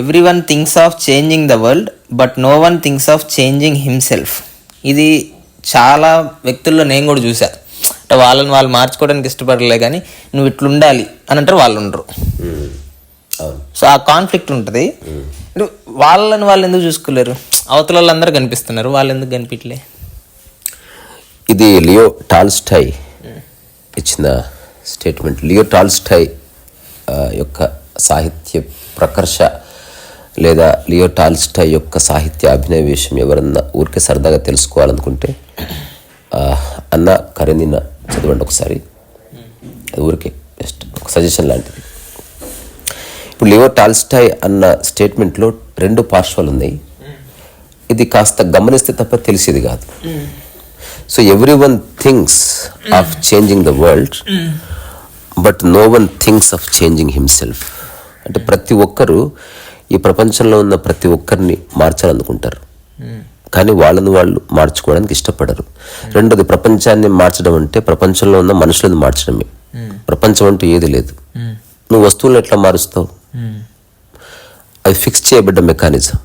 Everyone thinks of changing the world but no one thinks of changing himself ఇది చాలా వ్యక్తుల్లో నేను కూడా చూసా అంటే వాళ్ళని వాళ్ళు మార్చుకోవడానికి ఇష్టపడలే కానీ నువ్వు ఇట్లుండాలి అని అంటారు వాళ్ళు ఉండరు. సో ఆ కాన్ఫ్లిక్ట్ ఉంటుంది. వాళ్ళని వాళ్ళు ఎందుకు చూసుకోలేరు? అవతల వాళ్ళందరూ కనిపిస్తున్నారు. వాళ్ళు ఎందుకు కనిపించలే ఇది లియో టాల్స్టై ఇచ్చిన స్టేట్మెంట్ లియో టాల్స్టై యొక్క సాహిత్య ప్రకర్ష లేదా లియో టాల్స్టై యొక్క సాహిత్య అభినయ విషయం ఎవరన్నా ఊరికే సరదాగా తెలుసుకోవాలనుకుంటే అన్న కరెనిన చదవండి ఒకసారి. ఊరికే జస్ట్ ఒక సజెషన్ లాంటిది. ఇప్పుడు లియో టాల్స్టాయ్ అన్న స్టేట్మెంట్లో రెండు పార్శ్వాలు ఉన్నాయి ఇది కాస్త గమనిస్తే తప్ప తెలిసేది కాదు. So everyone thinks of changing the world but no one thinks of changing himself అంటే ప్రతి ఒక్కరూ ఈ ప్రపంచంలో ఉన్న ప్రతి ఒక్కరిని మార్చాలనుకుంటారు. కానీ వాళ్ళని వాళ్ళు మార్చుకోవడానికి ఇష్టపడరు. రెండోది ప్రపంచాన్ని మార్చడం అంటే ప్రపంచంలో ఉన్న మనుషులను మార్చడమే. ప్రపంచం అంటూ ఏది లేదు. నువ్వు వస్తువులను ఎట్లా మారుస్తావు? అది ఫిక్స్ చేయబడ్డ మెకానిజం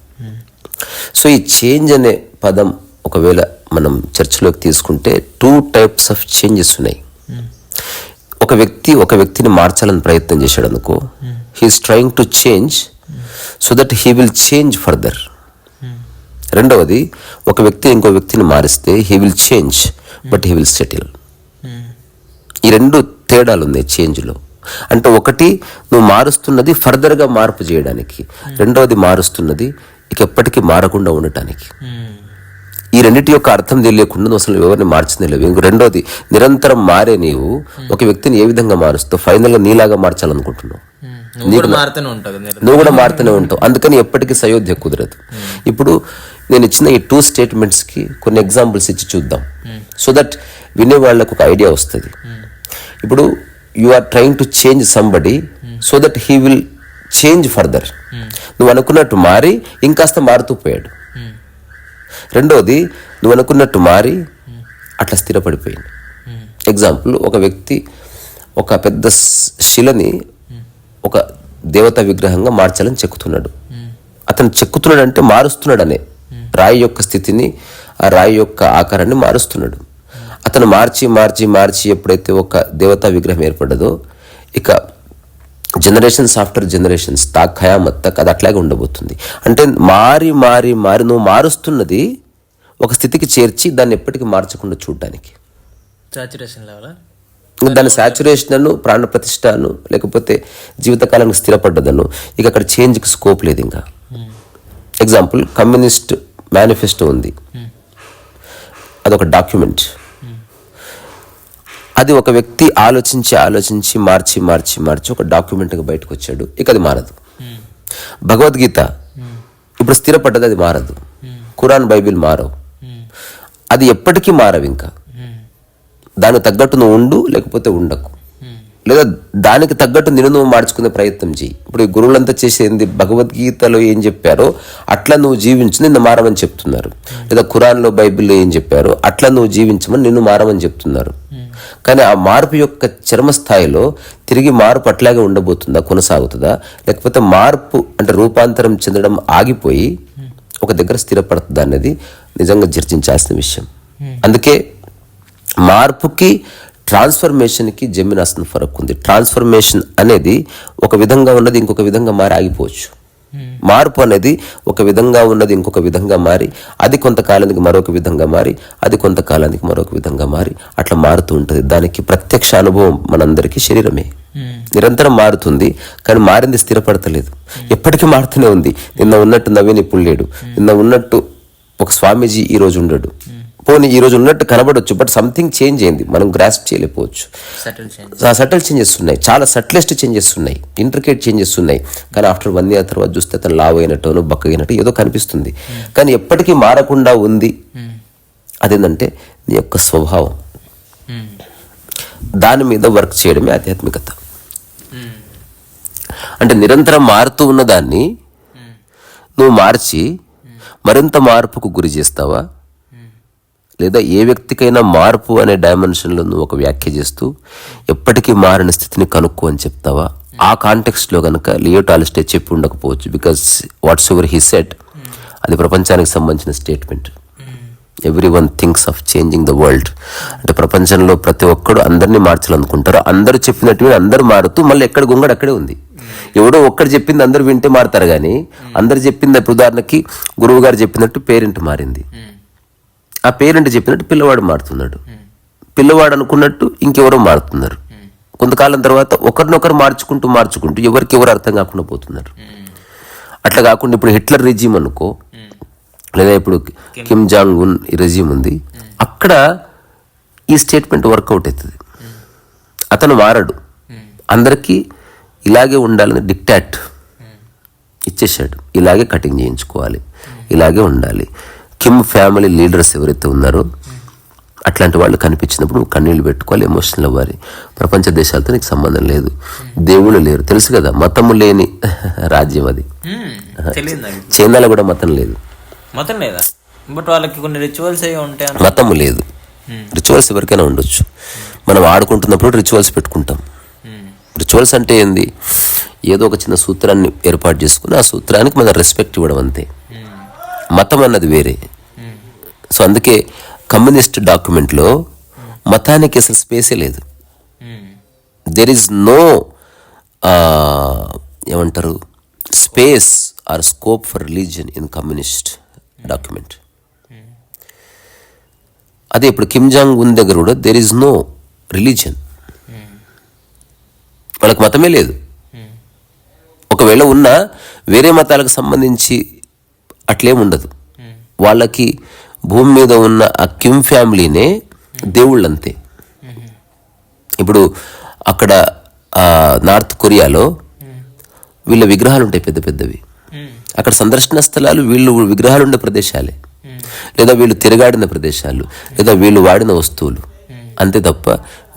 సో ఈ చేంజ్ అనే పదం ఒకవేళ మనం చర్చలోకి తీసుకుంటే టూ టైప్స్ ఆఫ్ చేంజెస్ ఉన్నాయి. ఒక వ్యక్తి ఒక వ్యక్తిని మార్చాలని ప్రయత్నం చేశాడు అనుకో he's trying to change so that he will change further రెండవది ఒక వ్యక్తి ఇంకో వ్యక్తిని మారిస్తే he will change but he will settle ఈ రెండు తేడాలు ఉన్నాయి చేంజ్లో అంటే ఒకటి నువ్వు మారుస్తున్నది ఫర్దర్గా మార్పు చేయడానికి. రెండవది మారుస్తున్నది ఇక ఎప్పటికీ మారకుండా ఉండటానికి. ఈ రెండింటి యొక్క అర్థం తెలియకుండా నువ్వు అసలు ఎవరిని మార్చింది లేవు. ఇంకో రెండోది నిరంతరం మారే నీవు ఒక వ్యక్తిని ఏ విధంగా మారుస్తావు? ఫైనల్గా నీలాగా మార్చాలనుకుంటున్నావు. నువ్వు కూడా మారుతూనే ఉంటావు కదా నువ్వు కూడా మారుతూనే ఉంటావు. అందుకని ఎప్పటికీ సయోధ్య కుదరదు. ఇప్పుడు నేను ఇచ్చిన ఈ టూ స్టేట్మెంట్స్కి కొన్ని ఎగ్జాంపుల్స్ ఇచ్చి చూద్దాం. సో దట్ వినే వాళ్ళకు ఒక ఐడియా వస్తుంది. ఇప్పుడు you are trying to change somebody so that he will change further నువ్వు అనుకున్నట్టు మారి ఇంకాస్త మారుతూ పోయాడు. రెండోది నువ్వు అనుకున్నట్టు మారి అట్లా స్థిరపడిపోయింది. ఎగ్జాంపుల్ ఒక వ్యక్తి ఒక పెద్ద శిలని ఒక దేవతా విగ్రహంగా మార్చాలని చెక్కుతున్నాడు. అతను చెక్కుతున్నాడు అంటే మారుస్తున్నాడనే రాయి యొక్క స్థితిని ఆ రాయి యొక్క ఆకారాన్ని మారుస్తున్నాడు. అతను మార్చి మార్చి మార్చి ఎప్పుడైతే ఒక దేవతా విగ్రహం ఏర్పడదో ఇక జనరేషన్స్ ఆఫ్టర్ జనరేషన్స్ తా ఖయామత్ తక్ అది అట్లాగే ఉండబోతుంది. అంటే మారి మారి మారి నువ్వు మారుస్తున్నది ఒక స్థితికి చేర్చి దాన్ని ఎప్పటికీ మార్చకుండా చూడడానికి. సాచురేషన్ లెవెల్ ఇంకా దాని సాచురేషన్ ప్రాణ ప్రతిష్టను లేకపోతే జీవితకాలానికి స్థిరపడ్డదను ఇక అక్కడ చేంజ్కి స్కోప్ లేదు ఇంకా. ఎగ్జాంపుల్ కమ్యూనిస్ట్ మేనిఫెస్టో ఉంది. అదొక డాక్యుమెంట్. అది ఒక వ్యక్తి ఆలోచించి ఆలోచించి మార్చి మార్చి మార్చి ఒక డాక్యుమెంట్గా బయటకు వచ్చాడు ఇక అది మారదు. భగవద్గీత. ఇప్పుడు స్థిరపడ్డది అది మారదు. ఖురాన్ బైబిల్ మారవు. అది ఎప్పటికీ మారవు ఇంకా. దానికి తగ్గట్టు నువ్వు ఉండు లేకపోతే ఉండకు. లేదా దానికి తగ్గట్టు నిన్ను నువ్వు మార్చుకునే ప్రయత్నం చేయి ఇప్పుడు ఈ గురువులంతా చేసేది భగవద్గీతలో ఏం చెప్పారో అట్లా నువ్వు జీవించు నిన్ను మారమని చెప్తున్నారు. లేదా ఖురాన్లో బైబిల్లో ఏం చెప్పారో అట్లా నువ్వు జీవించమని నిన్ను మారమని చెప్తున్నారు. కానీ ఆ మార్పు యొక్క చర్మ స్థాయిలో తిరిగి మార్పు అట్లాగే ఉండబోతుందా కొనసాగుతుందా? లేకపోతే మార్పు అంటే రూపాంతరం చెందడం ఆగిపోయి ఒక దగ్గర స్థిరపడుతుందా అనేది నిజంగా చర్చించాల్సిన విషయం. అందుకే మార్పుకి ట్రాన్స్ఫర్మేషన్కి జమినాసిన ఫరక్ ఉంది. ట్రాన్స్ఫర్మేషన్ అనేది ఒక విధంగా ఉన్నది ఇంకొక విధంగా మారి ఆగిపోవచ్చు. మార్పు అనేది ఒక విధంగా ఉన్నది ఇంకొక విధంగా మారి అది కొంతకాలానికి మరొక విధంగా మారి అది కొంతకాలానికి మరొక విధంగా మారి అట్లా మారుతూ ఉంటుంది. దానికి ప్రత్యక్ష అనుభవం మనందరికీ శరీరమే. నిరంతరం మారుతుంది కానీ మారింది స్థిరపడతలేదు. ఎప్పటికీ మారుతూనే ఉంది. నిన్న ఉన్నట్టు నవీన్ ఇప్పుడు లేడు. నిన్న ఉన్నట్టు ఒక స్వామీజీ ఈ రోజు ఉండడు. పోనీ ఈ రోజు ఉన్నట్టు కనబడొచ్చు బట్ సంథింగ్ చేంజ్ అయింది. మనం గ్రాస్ప్ చేయలేకపోవచ్చు. సెటిల్ చేంజ్ సటిల్ చేంజెస్ ఉన్నాయి. చాలా సటిలెస్ట్ చేంజెస్ ఉన్నాయి. ఇంట్రికేట్ చేంజెస్ ఉన్నాయి. కానీ ఆఫ్టర్ వన్ ఇయర్ తర్వాత చూస్తే అతను లావ్ అయినట్టు బక్కగినట్టు ఏదో కనిపిస్తుంది. కానీ ఎప్పటికీ మారకుండా ఉంది. అదేంటంటే నీ యొక్క స్వభావం. దాని మీద వర్క్ చేయడమే ఆధ్యాత్మికత. అంటే నిరంతరం మారుతూ ఉన్న దాన్ని నువ్వు మార్చి మరింత మార్పుకు గురి చేస్తావా? లేదా ఏ వ్యక్తికైనా మార్పు అనే డైమెన్షన్లో నువ్వు ఒక వ్యాఖ్య చేస్తూ ఎప్పటికీ మారిన స్థితిని కనుక్కో అని చెప్తావా? ఆ కాంటెక్స్ట్లో కనుక లియో టాలిస్టే చెప్పి ఉండకపోవచ్చు. Because whatsoever he said అది ప్రపంచానికి సంబంధించిన statement. Everyone thinks of changing the world అంటే ప్రపంచంలో ప్రతి ఒక్కడు అందరినీ మార్చాలనుకుంటారు. అందరూ చెప్పినట్టు అందరూ మారుతూ మళ్ళీ ఎక్కడ గుంగడు అక్కడే ఉంది. ఎవడో ఒక్కడు చెప్పింది అందరూ వింటే మారుతారు కానీ అందరు చెప్పింది ఉదాహరణకి గురువు గారు చెప్పినట్టు పేరెంట్ మారింది. ఆ పేరెంట్ చెప్పినట్టు పిల్లవాడు మారుతున్నాడు. పిల్లవాడు అనుకున్నట్టు ఇంకెవరో మారుతున్నారు. కొంతకాలం తర్వాత ఒకరినొకరు మార్చుకుంటూ మార్చుకుంటూ ఎవరికి ఎవరు అర్థం కాకుండా పోతున్నారు. అట్లా కాకుండా ఇప్పుడు హిట్లర్ రెజీమ్ అనుకో లేదా ఇప్పుడు కిమ్ జాంగ్ ఉన్ రెజీమ్ ఉంది అక్కడ ఈ స్టేట్మెంట్ వర్కౌట్ అవుతుంది. అతను మారడు. అందరికీ ఇలాగే ఉండాలని డిక్టాట్ ఇచ్చేసాడు ఇలాగే కటింగ్ చేయించుకోవాలి. ఇలాగే ఉండాలి. కిమ్ ఫ్యామిలీ లీడర్స్ ఎవరైతే ఉన్నారో అట్లాంటి వాళ్ళు కనిపించినప్పుడు నువ్వు కన్నీళ్ళు పెట్టుకోవాలి ఎమోషనల్ అవ్వాలి. ప్రపంచ దేశాలతో నీకు సంబంధం లేదు. దేవుళ్ళు లేరు. తెలుసు కదా మతము లేని రాజ్యం అది. చైనాలో కూడా మతం లేదు. మొత్తం లేదా? బట్ వాళ్ళకి కొన్ని రిచువల్స్ ఉంటాయి మతము లేదు. రిచువల్స్ ఎవరికైనా ఉండొచ్చు. మనం ఆడుకుంటున్నప్పుడు రిచువల్స్ పెట్టుకుంటాం. రిచువల్స్ అంటే ఏంది? ఏదో ఒక చిన్న సూత్రాన్ని ఏర్పాటు చేసుకుని ఆ సూత్రానికి మన రెస్పెక్ట్ ఇవ్వడం అంతే. మతం అన్నది వేరే. సో అందుకే కమ్యూనిస్ట్ డాక్యుమెంట్లో మతానికి అసలు స్పేసే లేదు. దెర్ ఈజ్ నో ఏమంటారు space or scope for religion in communist document అదే ఇప్పుడు కిమ్ జాంగ్ ఉన్ దగ్గర కూడా దెర్ ఈజ్ నో రిలీజియన్ వాళ్ళకి మతమే లేదు. ఒకవేళ ఉన్నా వేరే మతాలకు సంబంధించి అట్లేం ఉండదు. వాళ్ళకి భూమి మీద ఉన్న ఆ కిమ్ ఫ్యామిలీనే దేవుళ్ళంతే. ఇప్పుడు అక్కడ నార్త్ కొరియాలో వీళ్ళ విగ్రహాలు ఉంటాయి పెద్ద పెద్దవి. అక్కడ సందర్శన స్థలాలు వీళ్ళు విగ్రహాలు ఉండే ప్రదేశాలే లేదా వీళ్ళు తిరగాడిన ప్రదేశాలు లేదా వీళ్ళు వాడిన వస్తువులు. అంతే తప్ప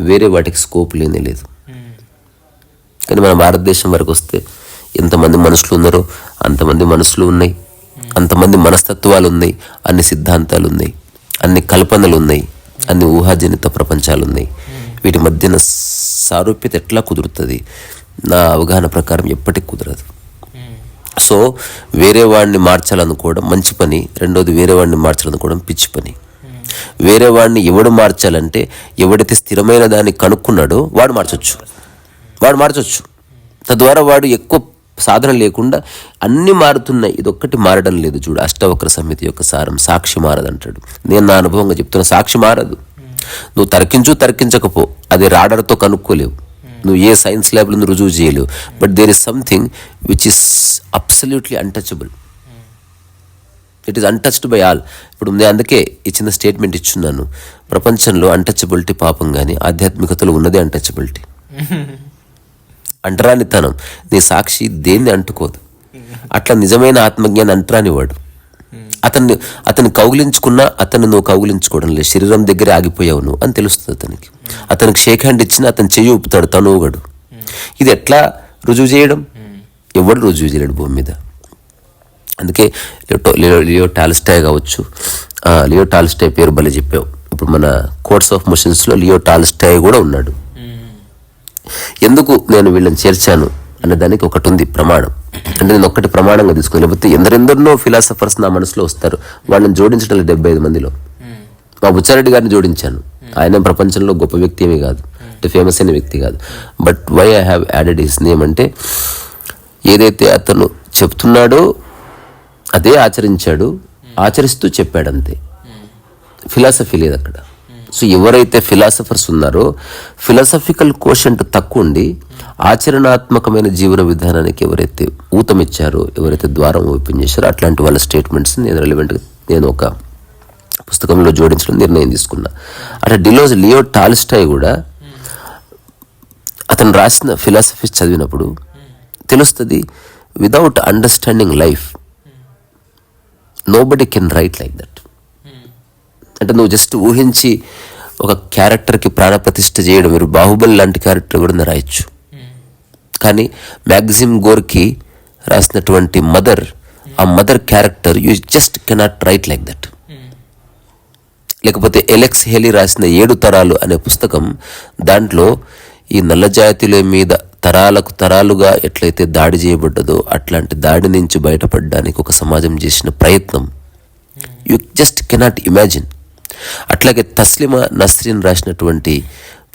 వేరే వాటికి స్కోప్ లేనే లేదు. కానీ మన భారతదేశం వరకు వస్తే ఎంతమంది మనుషులు ఉన్నారో అంతమంది మనసులు ఉన్నాయి. అంతమంది మనస్తత్వాలు ఉన్నాయి అన్ని సిద్ధాంతాలు ఉన్నాయి అన్ని కల్పనలు ఉన్నాయి అన్ని ఊహాజనిత ప్రపంచాలు ఉన్నాయి వీటి మధ్యన సారూప్యత ఎట్లా కుదురుతుంది? నా అవగాహన ప్రకారం ఎప్పటికి కుదరదు. సో వేరే వాడిని మార్చాలనుకోవడం మంచి పని రెండోది వేరే వాడిని మార్చాలనుకోవడం పిచ్చి పని. వేరే వాడిని ఎవడు మార్చాలంటే ఎవడైతే స్థిరమైన దాన్ని కనుక్కున్నాడో వాడు మార్చొచ్చు. వాడు మార్చొచ్చు. తద్వారా వాడు ఎక్కువ సాధన లేకుండా అన్ని మారుతున్నాయి. ఇదొక్కటి మారడం లేదు చూడు. అష్టవక్ర సమితి యొక్క సారం సాక్షి మారదంటాడు. నేను నా అనుభవంగా చెప్తున్నా సాక్షి మారదు. నువ్వు తర్కించు తర్కించకపో. అది రాడర్తో కనుక్కోలేవు. నువ్వు ఏ సైన్స్ ల్యాబ్లో రుజువు చేయలేవు. But there is something which is absolutely untouchable. It is untouched by all ఇప్పుడు నేను అందుకే ఇచ్చిన స్టేట్మెంట్ ఇచ్చున్నాను. ప్రపంచంలో అన్టచబిలిటీ పాపం కానీ ఆధ్యాత్మికతలో ఉన్నదే అన్టచబిలిటీ. అంటరానితనం. నీ సాక్షి దేన్ని అంటుకోదు? అట్లా నిజమైన ఆత్మజ్ఞాని అంటరాని వాడు అతన్ని అతను కౌగిలించుకున్నా అతన్ని నువ్వు కౌగిలించుకోవడం లేదు. శరీరం దగ్గర ఆగిపోయావు నువ్వు అని తెలుస్తుంది అతనికి. అతనికి షేక్ హ్యాండ్ ఇచ్చినా అతను చెయ్యి ఊపుతాడు తనువుగడు ఇది ఎట్లా రుజువు చేయడం? ఎవడు రుజువు చేయలేడు భూమి మీద. అందుకే లియో లియో టాలిస్టాయ్ కావచ్చు లియో టాలిస్టాయ్ పేరు భలే చెప్పావు. ఇప్పుడు మన కోర్ట్స్ ఆఫ్ మిషన్స్లో లియో టాలిస్టాయ్ కూడా ఉన్నాడు. ఎందుకు నేను వీళ్ళని చేర్చాను అనే దానికి ఒకటి ఉంది ప్రమాణం. అంటే నేను ఒక్కటి ప్రమాణంగా తీసుకుని. లేకపోతే ఎందరెందరినో ఫిలాసఫర్స్ నా మనసులో వస్తారు. వాళ్ళని జోడించడం డెబ్బై ఐదు మందిలో మా బుచ్చారెడ్డి గారిని జోడించాను. ఆయన ప్రపంచంలో గొప్ప వ్యక్తి ఏమీ కాదు. అంటే ఫేమస్ అయిన వ్యక్తి కాదు. But why I have added his name అంటే ఏదైతే అతను చెప్తున్నాడో అదే ఆచరించాడు ఆచరిస్తూ చెప్పాడు అంతే ఫిలాసఫీ లేదు అక్కడ. సో ఎవరైతే ఫిలాసఫర్స్ ఉన్నారో ఫిలాసఫికల్ కోషంట్ తక్కువ ఉండి ఆచరణాత్మకమైన జీవన విధానానికి ఎవరైతే ఊతమిచ్చారో ఎవరైతే ద్వారం ఓపెన్ చేశారో అట్లాంటి వాళ్ళ స్టేట్మెంట్స్ నేను రెలివెంట్గా నేను ఒక పుస్తకంలో జోడించడం నిర్ణయం తీసుకున్నా. అట్లా డిలోజ్ లియో టాలిస్టాయ్ కూడా అతను రాసిన ఫిలాసఫీస్ చదివినప్పుడు తెలుస్తుంది without understanding life nobody can write like that అంటే నువ్వు జస్ట్ ఊహించి ఒక క్యారెక్టర్కి ప్రాణప్రతిష్ఠ చేయడం మీరు బాహుబలి లాంటి క్యారెక్టర్ కూడా రాయొచ్చు. కానీ మ్యాగ్జిమ్ గోర్కి రాసినటువంటి మదర్ ఆ mother character you just cannot write like that లేకపోతే ఎలెక్స్ హెలీ రాసిన ఏడు తరాలు అనే పుస్తకం దాంట్లో ఈ నల్ల జాతుల మీద తరాలకు తరాలుగా ఎట్లయితే దాడి చేయబడ్డదో అట్లాంటి దాడి నుంచి బయటపడడానికి ఒక సమాజం చేసిన ప్రయత్నం. యు జస్ట్ కెనాట్ ఇమాజిన్ అట్లాగే తస్లిమా నస్రీన్ రాసినటువంటి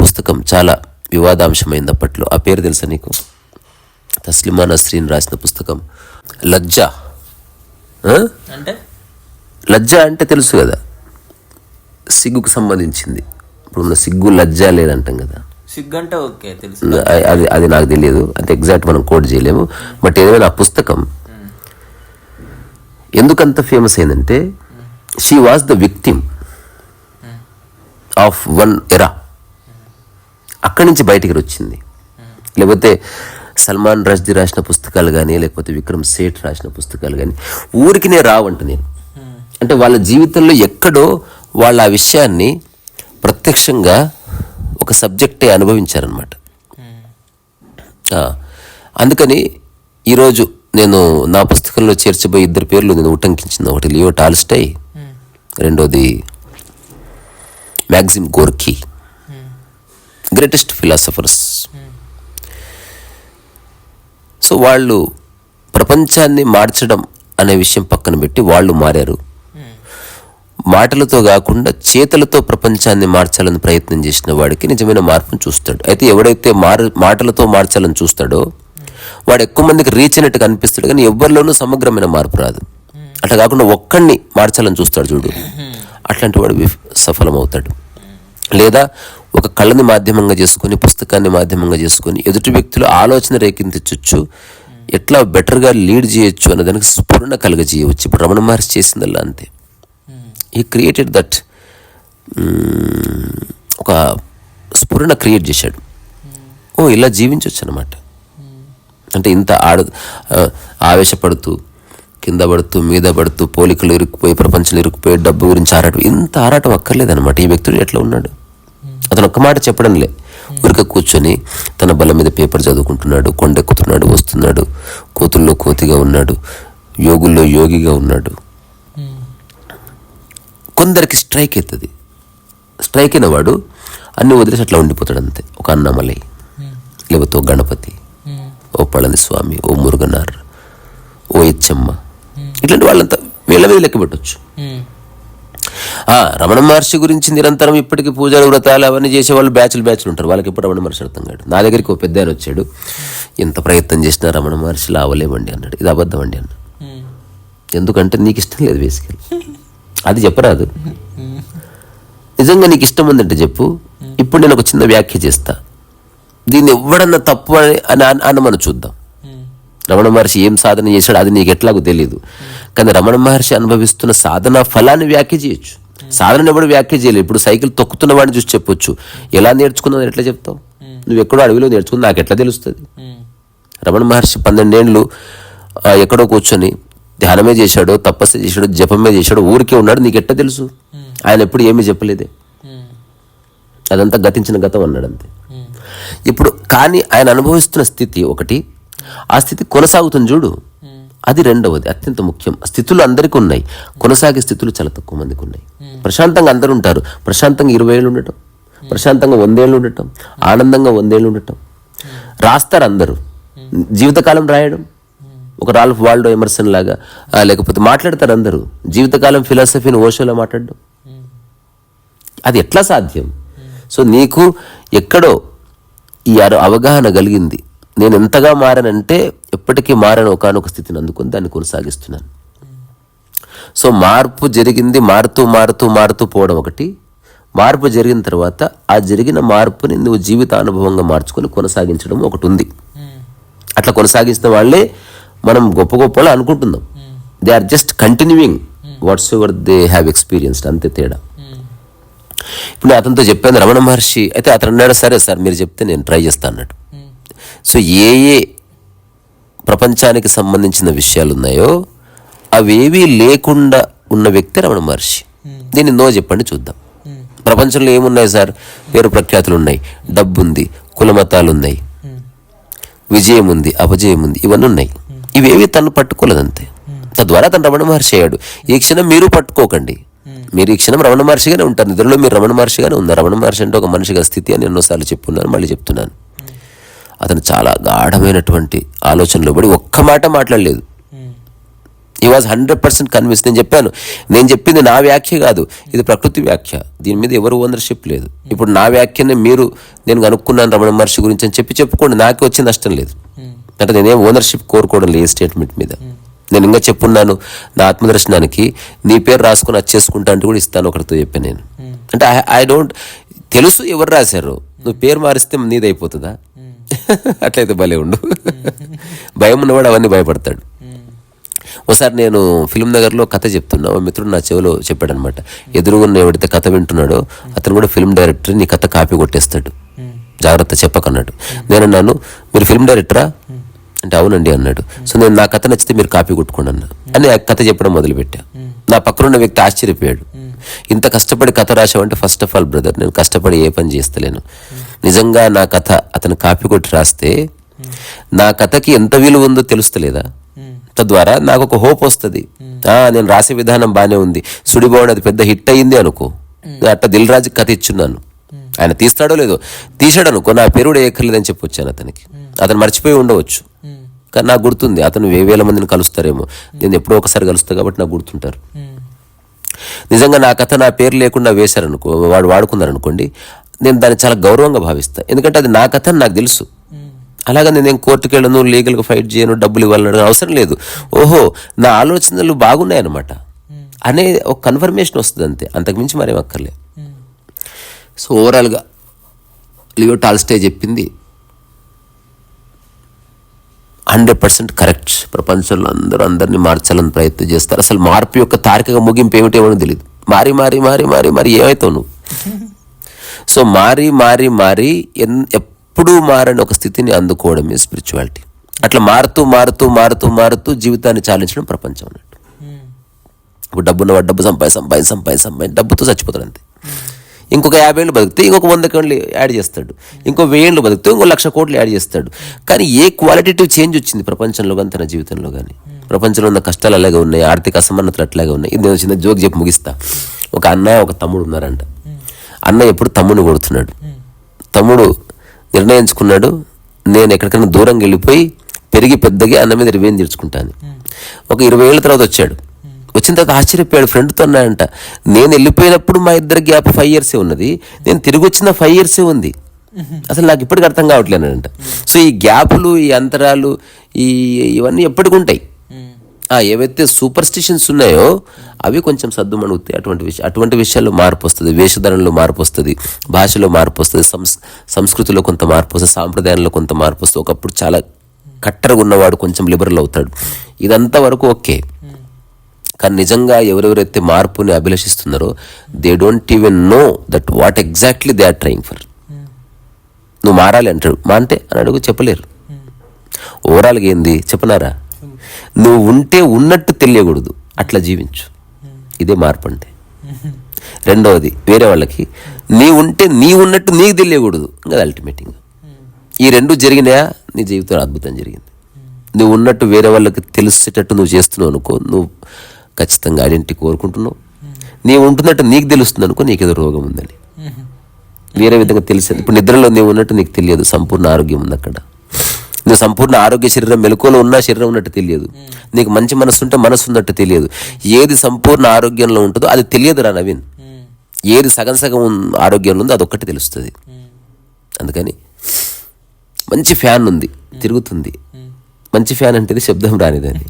పుస్తకం చాలా వివాదాంశమైంది అప్పట్లో. ఆ పేరు తెలుసా నీకు? తస్లిమా నస్రీన్ రాసిన పుస్తకం. లజ్జా? అంటే? లజ్జ అంటే తెలుసు కదా. సిగ్గుకు సంబంధించింది. ఇప్పుడున్న సిగ్గు లజ్జ లేదంటాం కదా. సిగ్గు అంటే ఓకే తెలుసు. అది అది నాకు తెలియదు. అంటే ఎగ్జాక్ట్ మనం కోడ్ చేయలేము. బట్ ఏదైనా ఆ పుస్తకం ఎందుకంత ఫేమస్ అయిందంటే she was the victim. Of one era. అక్కడి నుంచి బయటికి వచ్చింది లేకపోతే సల్మాన్ రష్దీ రాసిన పుస్తకాలు కానీ లేకపోతే విక్రమ్ సేఠ్ రాసిన పుస్తకాలు కానీ ఊరికినే రావంట నేను. అంటే వాళ్ళ జీవితంలో ఎక్కడో వాళ్ళ ఆ విషయాన్ని ప్రత్యక్షంగా ఒక సబ్జెక్టే అనుభవించారనమాట అందుకని ఈరోజు నేను నా పుస్తకంలో చేర్చబోయే ఇద్దరు పేర్లు నేను ఉటంకించింది. ఒకటి లియో టాల్స్టై రెండోది Maxim Gorky greatest philosophers so వాళ్ళు ప్రపంచాన్ని మార్చడం అనే విషయం పక్కన పెట్టి వాళ్ళు మారారు. మాటలతో కాకుండా చేతలతో ప్రపంచాన్ని మార్చాలని ప్రయత్నం చేసిన వాడికి నిజమైన మార్పును చూస్తాడు. అయితే ఎవడైతే మారు మాటలతో మార్చాలని చూస్తాడో వాడు ఎక్కువ మందికి రీచ్ అయినట్టుగా అనిపిస్తాడు కానీ ఎవరిలోనూ సమగ్రమైన మార్పు రాదు. అట్లా కాకుండా ఒక్కడిని మార్చాలని చూస్తాడు చూడు. అట్లాంటి వాడు విఫ్- సఫలమవుతాడు. లేదా ఒక కళని మాధ్యమంగా చేసుకొని పుస్తకాన్ని మాధ్యమంగా చేసుకొని ఎదుటి వ్యక్తులు ఆలోచన రేకెత్తించవచ్చు ఎట్లా బెటర్గా లీడ్ చేయొచ్చు అనే దానికి స్ఫురణ కలగజేయవచ్చు. ఇప్పుడు రమణ మహర్షి చేసిందల్లా అంతే. ఈ క్రియేటెడ్ దట్ ఒక స్ఫురణ క్రియేట్ చేశాడు. ఓ ఇలా జీవించవచ్చు అనమాట అంటే ఇంత ఆడ ఆవేశపడుతూ కింద పడుతూ మీద పడుతూ పోలికలు ఇరుక్కుపోయి ప్రపంచం ఇరుక్కుపోయి డబ్బు గురించి ఆరాటం ఇంత ఆరాటం అక్కర్లేదన్నమాట ఈ వ్యక్తుడు ఎట్లా ఉన్నాడు? అతను ఒక్క మాట చెప్పడంలే. ఉరిక కూర్చొని తన బల మీద పేపర్ చదువుకుంటున్నాడు కొండెక్కుతున్నాడు వస్తున్నాడు కోతుల్లో కోతిగా ఉన్నాడు యోగుల్లో యోగిగా ఉన్నాడు. కొందరికి స్ట్రైక్ అవుతుంది స్ట్రైక్ అయిన వాడు అన్ని వదిలేసి అట్లా ఉండిపోతాడు అంతే. ఒక అన్నమలై లేకపోతే ఓ గణపతి ఓ పళనిస్వామి ఓ మురుగనార్ ఓ ఎచ్చమ్మ ఇట్లాంటి వాళ్ళంతా వీళ్ళ మీద లెక్క పెట్టచ్చు. ఆ, రమణ మహర్షి గురించి నిరంతరం ఇప్పటికీ పూజలు వ్రతాలు అవన్నీ చేసే వాళ్ళు బ్యాచ్లు బ్యాచ్లు ఉంటారు. వాళ్ళకి ఎప్పుడు రమణ మహర్షి అర్థం కాడు. నా దగ్గరికి ఒక పెద్ద ఆయన వచ్చాడు. ఎంత ప్రయత్నం చేసినా రమణ మహర్షి లావలేమండి అన్నాడు. ఇది అబద్ధం అండి అన్నాడు ఎందుకంటే నీకు ఇష్టం లేదు బేసికల్. అది చెప్పరాదు. నిజంగా నీకు ఇష్టం ఉందంటే చెప్పు. ఇప్పుడు నేను ఒక చిన్న వ్యాఖ్య చేస్తా. దీన్ని ఎవడన్నా తప్పు అని అని అన- అనమని చూద్దాం. రమణ మహర్షి ఏం సాధన చేశాడు అది నీకు ఎట్లాగో తెలియదు కానీ రమణ మహర్షి అనుభవిస్తున్న సాధన ఫలాన్ని వ్యాఖ్య చేయొచ్చు. సాధన ఎవడు వ్యాఖ్య చేయలేదు. ఇప్పుడు సైకిల్ తొక్కుతున్న వాడిని చూసి చెప్పొచ్చు. ఎలా నేర్చుకున్నావు? ఎట్లా చెప్తావు? నువ్వు ఎక్కడో అడవిలో నేర్చుకుని నాకు ఎట్లా తెలుస్తుంది? రమణ మహర్షి పన్నెండేండ్లు ఎక్కడో కూర్చొని ధ్యానమే చేశాడో తపస్సు చేశాడో జపమే చేశాడో ఊరికే ఉన్నాడు. నీకు ఎట్లా తెలుసు? ఆయన ఎప్పుడు ఏమీ చెప్పలేదే. అదంతా గతించిన గతం అన్నాడు అంతే. ఇప్పుడు కానీ ఆయన అనుభవిస్తున్న స్థితి ఒకటి ఆ స్థితి కొనసాగుతుంది చూడు. అది రెండవది అత్యంత ముఖ్యం. స్థితులు అందరికీ ఉన్నాయి. కొనసాగే స్థితులు చాలా తక్కువ మందికి ఉన్నాయి. ప్రశాంతంగా అందరూ ఉంటారు. ప్రశాంతంగా ఇరవై ఏళ్ళు ఉండటం ప్రశాంతంగా వందేళ్ళు ఉండటం ఆనందంగా వందేళ్ళు ఉండటం. రాస్తారు అందరూ. జీవితకాలం రాయడం ఒక రాల్ఫ్ వాల్డో ఎమర్సన్ లాగా లేకపోతే మాట్లాడతారు అందరూ. జీవితకాలం ఫిలాసఫీని ఓషోలో మాట్లాడడం. అది ఎట్లా సాధ్యం? సో నీకు ఎక్కడో ఈ అవగాహన కలిగింది. నేను ఎంతగా మారానంటే ఎప్పటికీ మారని ఒకనొక స్థితిని అందుకొని దాన్ని కొనసాగిస్తున్నాను. సో మార్పు జరిగింది మారుతూ మారుతూ మారుతూ పోవడం ఒకటి. మార్పు జరిగిన తర్వాత ఆ జరిగిన మార్పుని నువ్వు జీవిత అనుభవంగా మార్చుకొని కొనసాగించడం ఒకటి ఉంది. అట్లా కొనసాగిస్తున్న వాళ్ళే మనం గొప్ప గొప్ప వాళ్ళు అనుకుంటున్నాం they are just continuing whatsoever they have experienced అంతే తేడా. ఇప్పుడు నేను అతనితో చెప్పాను రమణ మహర్షి అయితే అతను అన్నాడు సరే సార్ మీరు చెప్తే నేను ట్రై చేస్తాను అన్నాడు. సో ఏ ఏ ప్రపంచానికి సంబంధించిన విషయాలు ఉన్నాయో అవేవీ లేకుండా ఉన్న వ్యక్తి రమణ మహర్షి. దీన్ని నో చెప్పండి చూద్దాం. ప్రపంచంలో ఏమున్నాయి సార్? పేరు ప్రఖ్యాతులు ఉన్నాయి. డబ్బు ఉంది కులమతాలు ఉన్నాయి విజయం ఉంది అపజయం ఉంది ఇవన్నీ ఉన్నాయి ఇవేవి తను పట్టుకోలేదంతే. తద్వారా తను రమణ మహర్షి అయ్యాడు. ఈ క్షణం మీరు పట్టుకోకండి. మీరు ఈ క్షణం రమణ మహర్షిగానే ఉంటారు. నిద్రలో మీరు రమణ మహర్షిగానే ఉన్నారు. రమణ మహర్షి అంటే ఒక మనిషిగా స్థితి అని ఎన్నోసార్లు చెప్పున్నాను మళ్ళీ చెప్తున్నాను. అతను చాలా గాఢమైనటువంటి ఆలోచనలో పడి ఒక్క మాట మాట్లాడలేదు. ఈ వాజ్ హండ్రెడ్ పర్సెంట్ కన్విన్స్ నేను చెప్పాను. నేను చెప్పింది నా వ్యాఖ్య కాదు. ఇది ప్రకృతి వ్యాఖ్య. దీని మీద ఎవరు ఓనర్షిప్ లేదు. ఇప్పుడు నా వ్యాఖ్యనే మీరు నేను కనుక్కున్నాను రమణ మహర్షి గురించి అని చెప్పి చెప్పుకోండి. నాకే వచ్చే నష్టం లేదు. అంటే నేనేం ఓనర్షిప్ కోరుకోవడం లేదు స్టేట్మెంట్ మీద. నేను ఇంకా చెప్పున్నాను నా ఆత్మదర్శనానికి. నీ పేరు రాసుకుని వచ్చేసుకుంటా అంటే కూడా ఇస్తాను ఒకరితో చెప్పాను నేను. అంటే ఐ డోంట్ తెలుసు ఎవరు రాశారు. నువ్వు పేరు మారిస్తే నీదైపోతుందా? అట్లయితే భలే ఉండు. భయం ఉన్నవాడు అవన్నీ భయపడతాడు. ఒకసారి నేను ఫిల్మ్ నగర్లో కథ చెప్తున్నా. మా మిత్రుడు నా చెవిలో చెప్పాడనమాట. ఎదురుగున్న ఎవడైతే కథ వింటున్నాడో అతను కూడా ఫిల్మ్ డైరెక్టర్ నీ కథ కాపీ కొట్టేస్తాడు. జాగ్రత్త చెప్పకన్నాడు. నేను అన్నాను మీరు ఫిల్మ్ డైరెక్టరా? అంటే అవునండి అన్నాడు. సో నేను నా కథ నచ్చితే మీరు కాపీ కొట్టుకోండి అన్నా. అని ఆ కథ చెప్పడం మొదలుపెట్టా. నా పక్కనున్న వ్యక్తి ఆశ్చర్యపోయాడు. ఇంత కష్టపడి కథ రాసావంటే ఫస్ట్ ఆఫ్ ఆల్ బ్రదర్ నేను కష్టపడి ఏ పని చేస్తలేను. నిజంగా నా కథ అతను కాపీ కొట్టి రాస్తే నా కథకి ఎంత విలువ ఉందో తెలుస్తలేదా? తద్వారా నాకు ఒక హోప్ వస్తుంది నేను రాసే విధానం బాగానే ఉంది. సుడిబోన్ అది పెద్ద హిట్ అయింది అనుకో. అట్ట దిల్ రాజు కథ ఇచ్చున్నాను. ఆయన తీస్తాడో లేదో? తీసాడు అనుకో నా పేరు కూడా ఏకర్లేదని చెప్పి వచ్చాను అతనికి. అతను మర్చిపోయి ఉండవచ్చు. కానీ నాకు గుర్తుంది అతను వే వేల మందిని కలుస్తారేమో. నేను ఎప్పుడో ఒకసారి కలుస్తా కాబట్టి నాకు గుర్తుంటారు. నిజంగా నా కథ నా పేరు లేకుండా వేశారనుకో వాడు వాడుకున్నారనుకోండి నేను దాన్ని చాలా గౌరవంగా భావిస్తా. ఎందుకంటే అది నా కథ అని నాకు తెలుసు. అలాగా నేనేం కోర్టుకు వెళ్ళను లీగల్గా ఫైట్ చేయను డబ్బులు ఇవ్వాలని అవసరం లేదు. ఓహో నా ఆలోచనలు బాగున్నాయన్నమాట. అనే ఒక కన్ఫర్మేషన్ వస్తుంది అంతే. అంతకుమించి మరేం అక్కర్లే. సో ఓవరాల్గా లియో టాల్స్టే చెప్పింది హండ్రెడ్ పర్సెంట్ కరెక్ట్ ప్రపంచంలో అందరూ అందరినీ మార్చాలని ప్రయత్నం చేస్తారు. అసలు మార్పు యొక్క తార్కిక ముగింపు ఏమిటేమో తెలియదు మారి మారి మారి మారి మారి ఏమవుతావు నువ్వు? సో మారి మారి మారి ఎన్ ఎప్పుడూ మారని ఒక స్థితిని అందుకోవడమే స్పిరిచువాలిటీ అట్లా మారుతూ మారుతూ మారుతూ మారుతూ జీవితాన్ని చాలించడం ప్రపంచం అన్నట్టు. ఇప్పుడు డబ్బున్నవాడు డబ్బు సంపాది సంపాది సంపాది సంపాది డబ్బుతో చచ్చిపోతాడు అంతే. ఇంకొక యాభై ఏళ్ళు బతికితే ఇంకొక వంద కోట్లు యాడ్ చేస్తాడు. ఇంకో వెయ్యి ఏళ్ళు బతికితే ఇంకో లక్ష కోట్లు యాడ్ చేస్తాడు. కానీ ఏ క్వాలిటేటివ్ చేంజ్ వచ్చింది ప్రపంచంలో కానీ తన జీవితంలో కానీ? ప్రపంచంలో ఉన్న కష్టాలు అలాగే ఉన్నాయి ఆర్థిక అసమానతలు అట్లాగే ఉన్నాయి. ఇది నేను చిన్న జోక్ చెప్పి ముగిస్తా. ఒక అన్నయ్య ఒక తమ్ముడు ఉన్నారంట. అన్నయ్య ఎప్పుడు తమ్ముడిని కొడుతున్నాడు. తమ్ముడు నిర్ణయించుకున్నాడు నేను ఎక్కడికైనా దూరంగా వెళ్ళిపోయి పెరిగి పెద్దగా అన్న మీద రివేంజ్ తీర్చుకుంటాను. ఒక ఇరవై ఏళ్ళ తర్వాత వచ్చాడు. వచ్చిన తర్వాత ఆశ్చర్యపోయాడు. ఫ్రెండ్తో అన్నాడంట నేను వెళ్ళిపోయినప్పుడు మా ఇద్దరు గ్యాప్ ఫైవ్ ఇయర్సే ఉన్నది. నేను తిరిగి వచ్చిన ఫైవ్ ఇయర్సే ఉంది. అసలు నాకు ఇప్పటికి అర్థం కావట్లేనంట సో ఈ గ్యాపులు ఈ అంతరాలు ఈ ఇవన్నీ ఎప్పటికి ఉంటాయి. ఏవైతే సూపర్ స్టిషన్స్ ఉన్నాయో అవి కొంచెం సర్దుమణుగుతాయి. అటువంటి విషయం అటువంటి విషయాల్లో మార్పు వస్తుంది. వేషధరణలో మార్పు వస్తుంది. భాషలో మార్పు వస్తుంది. సంస్ సంస్కృతిలో కొంత మార్పు వస్తుంది. సాంప్రదాయంలో కొంత మార్పు వస్తుంది. ఒకప్పుడు చాలా కట్టరగా ఉన్నవాడు కొంచెం లిబరల్ అవుతాడు. ఇదంతా వరకు ఓకే. కానీ నిజంగా ఎవరెవరైతే మార్పుని అభిలషిస్తున్నారో they don't even know that what exactly they are trying for నువ్వు మారాలి అంటాడు. మా అంటే? అని అడుగు చెప్పలేరు. ఓవరాల్గా ఏంది? చెప్పనారా? నువ్వు ఉంటే ఉన్నట్టు తెలియకూడదు. అట్లా జీవించు. ఇదే మార్పు అంటే. రెండవది వేరే వాళ్ళకి నీ ఉంటే నీ ఉన్నట్టు నీకు తెలియకూడదు. కదా అల్టిమేటింగ్ ఈ రెండు జరిగినాయా? నీ జీవితంలో అద్భుతం జరిగింది. నువ్వు ఉన్నట్టు వేరే వాళ్ళకి తెలిసేటట్టు నువ్వు చేస్తున్నావు అనుకో నువ్వు ఖచ్చితంగా ఐడెంటిటీ కోరుకుంటున్నావు. నీవు ఉంటున్నట్టు నీకు తెలుస్తుంది అనుకో నీకేదో రోగం ఉందని వేరే విధంగా తెలిసింది. ఇప్పుడు నిద్రలో నీవు ఉన్నట్టు నీకు తెలియదు. సంపూర్ణ ఆరోగ్యం ఉంది అక్కడ. నువ్వు సంపూర్ణ ఆరోగ్య శరీరం మెలకువలో ఉన్నా శరీరం ఉన్నట్టు తెలియదు. నీకు మంచి మనసు ఉంటే మనసు ఉన్నట్టు తెలియదు. ఏది సంపూర్ణ ఆరోగ్యంలో ఉంటుందో అది తెలియదు రా నవీన్. ఏది సగం సగం ఆరోగ్యంలో ఉందో అదొక్కటి తెలుస్తుంది. అందుకని మంచి ఫ్యాన్ ఉంది. తిరుగుతుంది. మంచి ఫ్యాన్ అంటే ఇది శబ్దం రానిదని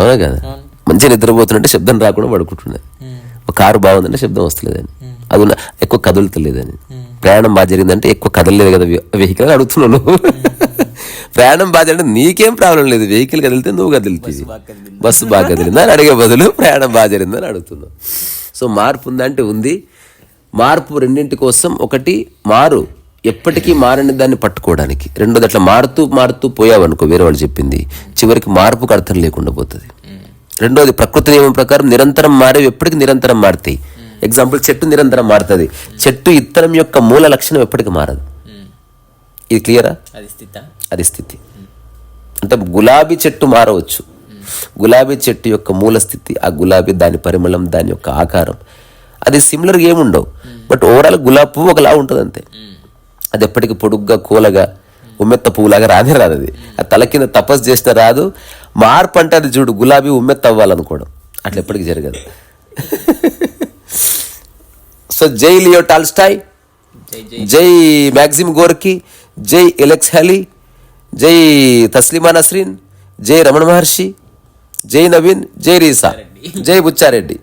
అవునా కదా? మంచిగా నిద్రపోతున్నట్టే శబ్దం రాకుండా పడుకుంటున్నది ఒక కారు బాగుందంటే శబ్దం వస్తలేదని. అది ఉన్న- ఎక్కువ కదులుతలేదని. ప్రయాణం బాగా జరిగిందంటే ఎక్కువ కదలలేదు కదా వెహికల్ అడుగుతున్నావు నువ్వు ప్రయాణం బాగా జరిగింది నీకేం ప్రాబ్లం లేదు. వెహికల్ కదిలితే నువ్వు కదులుతుంది బస్సు బాగా కదిలిందా. అని అడిగే బదులు ప్రయాణం బాగా జరిగిందని అడుగుతున్నావు సో మార్పు ఉందంటే ఉంది. మార్పు రెండింటి కోసం ఒకటి మారు. ఎప్పటికీ మారని దాన్ని పట్టుకోవడానికి. రెండోది అట్లా మారుతూ మారుతూ పోయావనుకో వేరే వాళ్ళు చెప్పింది చివరికి మార్పుకు అర్థం లేకుండా పోతుంది. రెండోది ప్రకృతి నియమం ప్రకారం నిరంతరం మారేవి ఎప్పటికీ నిరంతరం మారుతాయి. ఎగ్జాంపుల్ చెట్టు నిరంతరం మారుతుంది. చెట్టు ఇత్తనం యొక్క మూల లక్షణం ఎప్పటికీ మారదు. ఇది క్లియరా అది స్థిత. అంటే గులాబీ చెట్టు మారవచ్చు. గులాబీ చెట్టు యొక్క మూల స్థితి ఆ గులాబీ దాని పరిమళం దాని యొక్క ఆకారం. అది సిమిలర్గా ఏముండవు. బట్ ఓవరాల్ గులాబీ పువ్వు ఒకలా ఉంటుంది అంతే అది ఎప్పటికీ పొడుగ్గా కూలగా ఉమ్మెత్త పువ్వులాగా రానే రాదు అది. ఆ తల కింద తపస్సు చేస్తే రాదు. మార్పు అంటే అది చూడు గులాబీ ఉమ్మెత్త అవ్వాలనుకోవడం. అట్లా ఎప్పటికీ జరగదు. సో జై లియో టాల్స్టాయ్ జై మ్యాగ్జిమ్ గోర్కి జై ఎలెక్స్ హలీ జై తస్లిమా నస్రీన్ జై రమణ మహర్షి జై నవీన్ జై రీసా జై బుచ్చారెడ్డి.